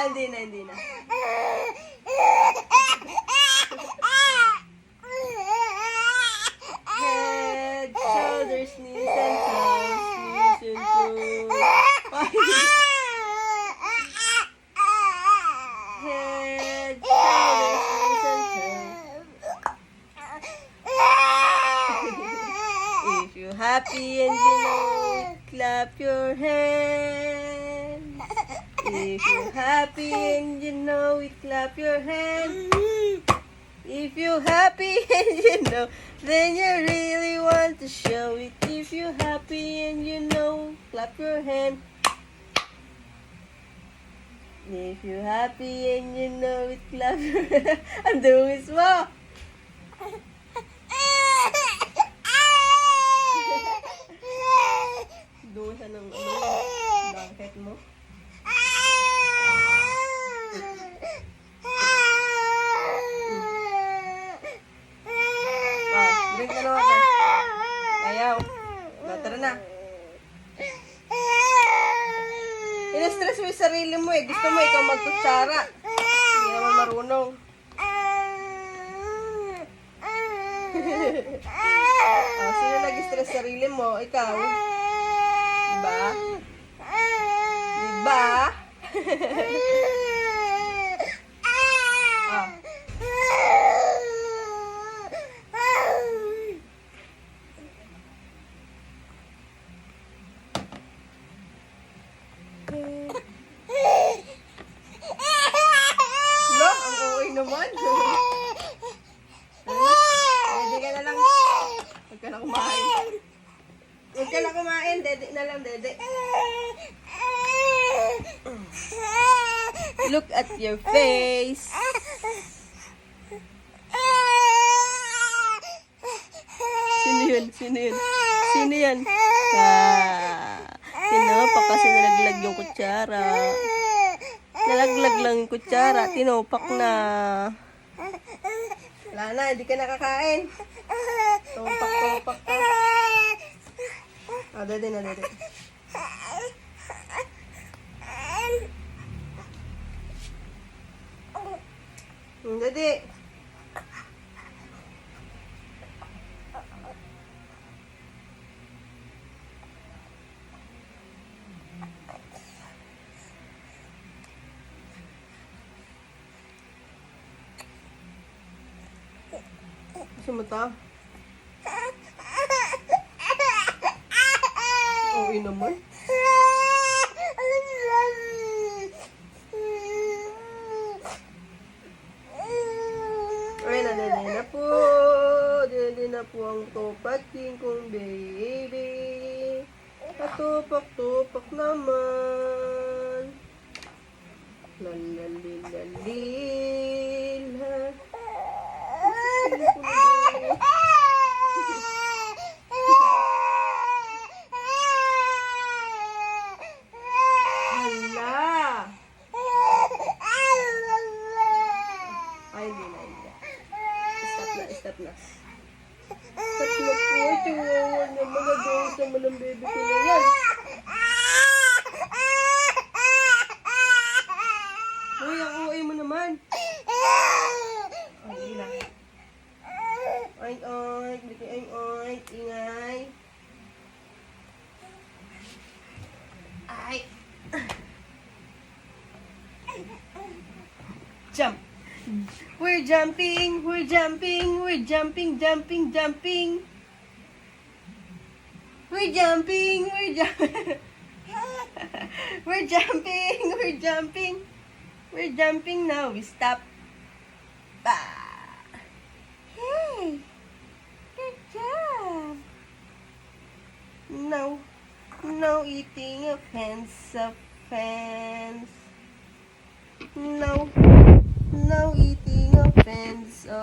Ah, hindi na, hindi na. Head, shoulders, knees, and toes. Knees and toes. Head, shoulders, knees, and toes. if you're happy and you know, clap your hands. If you're happy and you know it, clap your hands. If you're happy and you know, then you really want to show it. If you're happy and you know, clap your hand. If you're happy and you know it, clap your hand. Dungis mo! Dungis ng ano, blanket mo. Ah, drink na naman ka. Ayaw. Ah, Tara na. Ina-stress mo yung sarili mo eh. Gusto mo ikaw magkutsara. Hindi naman marunong. Ah, sino nag-stress sarili mo? Ikaw. Diba? Diba? ah. Lo, ang uwi naman. Dede ka na lang. Huwag ka na kumain. Huwag ka kumain. Dede na lang, dede. Look at your face. Sino yun? Sino yun? Sino yan? Ah, tinopak kasi nalaglag yung kutsara. Nalaglag lang yung kutsara. Tinopak na. Wala na, hindi ka nakakain. Tumpak, tumpak ka. Ah, dede na, dede. Hmm, Dede. Gusto mo? Oo naman. Ay, na, dede na po. Dede na po ang topating kong baby. Patupak-tupak naman. Lalalilalila. Sino po na- Hala! Ay, hindi na, hindi na. Stop na po. Chihuahua na mga dose naman ng baby ko na yan. Uy, ang uwi mo naman. Ay, na. Oink, oink. Biki, oink, oink. Ingay. Ay. Jump. We're jumping, we're jumping, we're jumping, jumping, jumping. We're jumping, we're jumping. we're jumping, we're jumping. We're jumping now. We stop. Bah. Hey. Good job. No. No eating of hands of hands. No no eating offense. Oh.